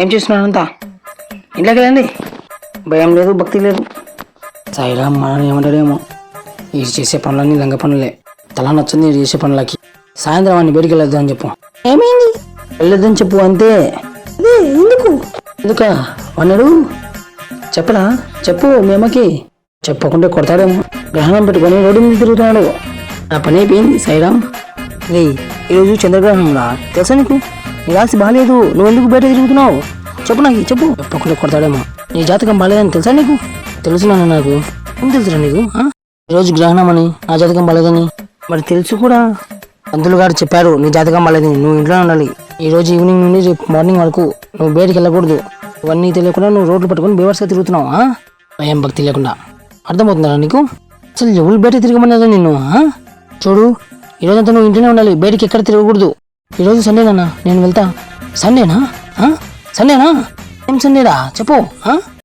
ఏం చేస్తున్నాడంతా ఇంట్లోకి వెళ్ళండి. భయం లేదు భక్తి లేదు. సాయిరామ్ మనని ఏమంటాడేమో ఇది చేసే పనులన్నీ లంగ పనులే. తల నచ్చింది ఇది చేసే పనులకి. సాయంత్రం వాడిని బయటికి వెళ్ళొద్దు అని చెప్పు. ఏమైంది? వెళ్ళొద్దని చెప్పు అంతే. ఎందుకు? ఎందుక? అన్నాడు చెప్పరా చెప్పు మీ అమ్మకి. చెప్పకుంటే కొడతాడేమో. గ్రహణం పెట్టుకొని రోడ్డు మీద తిరుగుతున్నాడు. నా పని అయిపోయింది సాయిరామ్ రే ఈరోజు చంద్రగ్రహణం రా తెలుసా నీకు? నీ రాసి బాగాలేదు నువ్వు ఎందుకు బయట తిరుగుతున్నావు? చెప్పు నాకు చెప్పు. చెప్పకుండా కొడతాడేమో. నీ జాతకం బాగాలేదని తెలుసా నీకు? తెలుసు నాన్న నాకు? ఏం తెలుసురా నీకు ఆ? ఈరోజు గ్రహణం అని నా జాతకం బాగాలేదని మరి తెలుసు కూడా. పంతులు గారు చెప్పారు నీ జాతకం బాగాలేదని నువ్వు ఇంట్లో ఉండాలి. ఈ రోజు ఈవినింగ్ నుండి రేపు మార్నింగ్ వరకు నువ్వు బయటికి వెళ్ళకూడదు. ఇవన్నీ తెలియకుండా నువ్వు రోడ్లు పట్టుకొని బేవర్స్గా తిరుగుతున్నావు? భయం భక్తి లేకుండా. అర్థమవుతుందా నీకు? అసలు ఎవరు బయట తిరగమన్నదా నిన్ను? చూడు ఈరోజంతా నువ్వు ఇంట్లోనే ఉండాలి. బయటికి ఎక్కడ తిరగకూడదు. ఈరోజు సండేనా నేను వెళ్తా. సండేనా ఆ? సండేనా ఏం సండేరా చెప్పు.